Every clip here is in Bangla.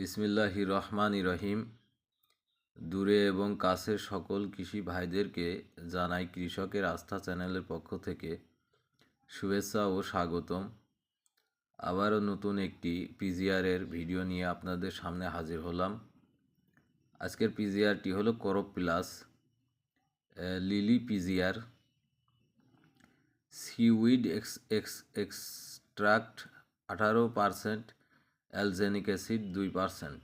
বিসমিল্লাহ রহমান রহিম। দূরে এবং কাছের সকল কৃষি ভাইদেরকে জানাই কৃষকের আস্থা চ্যানেলের পক্ষ থেকে শুভেচ্ছা ও স্বাগতম। আবারও নতুন একটি পিজিআরের ভিডিও নিয়ে আপনাদের সামনে হাজির হলাম। আজকের পিজিআরটি হলো crop plus lily PGR, seaweed ex ex, extract আঠারো পারসেন্ট অ্যালজেনিক অ্যাসিড দুই পারসেন্ট।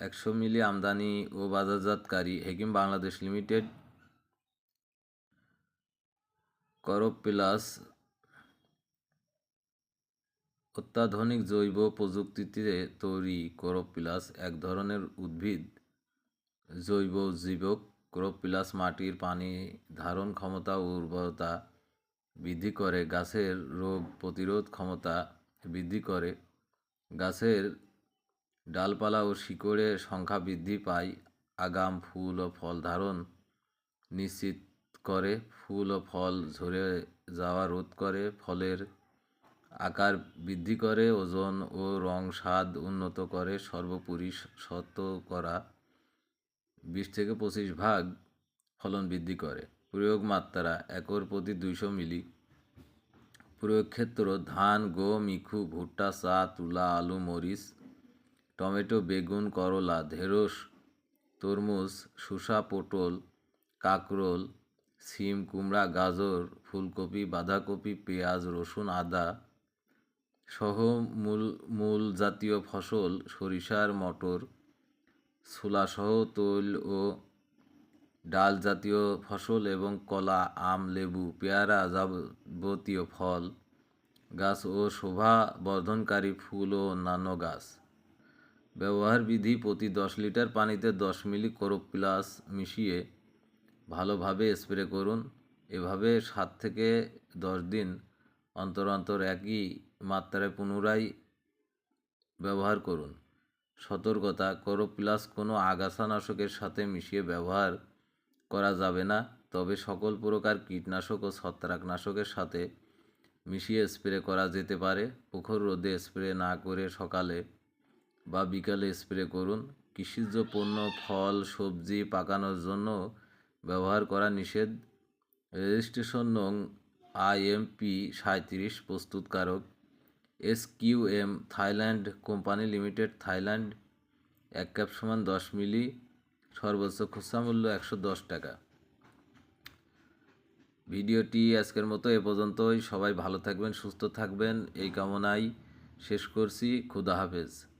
একশো মিলি আমদানি ও বাজারজাতকারী Hakim Bangladesh limited crop plus অত্যাধুনিক জৈব প্রযুক্তিতে তৈরি করপ এক ধরনের উদ্ভিদ। জৈব জীবক ক্রপ মাটির পানি ধারণ ক্ষমতা ও উর্বরতা বৃদ্ধি করে, গাছের রোগ প্রতিরোধ ক্ষমতা বৃদ্ধি করে গাছের ডালপালা ও শিকড়ের সংখ্যা বৃদ্ধি পায়। আগাম ফুল ও ফল ধারণ নিশ্চিত করে। ফুল ও ফল ঝরে যাওয়া রোধ করে। ফলের আকার বৃদ্ধি করে। ওজন ও রং স্বাদ উন্নত করে। সর্বোপরি শতকরা বিশ থেকে পঁচিশ ভাগ ফলন বৃদ্ধি করে। প্রয়োগ মাত্রা একর প্রতি দুইশো মিলি প্রয়োগ ক্ষেত্র ধান, গম, ইখু, ভুট্টা, চা, তুলা, আলু, মরিচ, টমেটো, বেগুন, করলা, ঢেঁড়স, তরমুজ, শসা, পটল, কাকরোল, সিম, কুমড়া, গাজর, ফুলকপি, বাঁধাকপি, পেঁয়াজ, রসুন, আদা সহ মূল মূল জাতীয় ফসল সরিষার মটর, ছোলাসহ তৈল ও ডাল জাতীয় ফসল এবং কলা, আম, লেবু, পেয়ারা যাবতীয় ফল, গাছ ও শোভা বর্ধনকারী ফুল ও অন্যান্য গাছ। ব্যবহার বিধি প্রতি দশ লিটার পানিতে দশ মিলি করপ প্লাস মিশিয়ে ভালোভাবে স্প্রে করুন। এভাবে সাত থেকে দশ দিন অন্তর অন্তর একই মাত্রায় পুনরায় ব্যবহার করুন। সতর্কতা করো প্লাস কোনো আগাছানাশকের সাথে মিশিয়ে ব্যবহার করা যাবে না। তবে সকল প্রকার কীটনাশক ও ছত্রাকনাশকের সাথে মিশিয়ে স্প্রে করা যেতে পারে। প্রখর রোদে স্প্রে না করে সকালে বা বিকালে স্প্রে করুন। কৃষিজ পণ্য, ফল, সবজি পাকানোর জন্য ব্যবহার করা নিষেধ। রেজিস্ট্রেশন নং আইএমপি সাঁত্রিশ প্রস্তুতকারক। S Q M Thailand company limited, Thailand. এক ক্যাপ সমান দশ মিলি সর্বোচ্চ খুচরা মূল্য একশো দশ টাকা। ভিডিওটি আজকের মতো এ পর্যন্তই। সবাই ভালো থাকবেন, সুস্থ থাকবেন। এই কামনাই শেষ করছি। খুদা হাফেজ।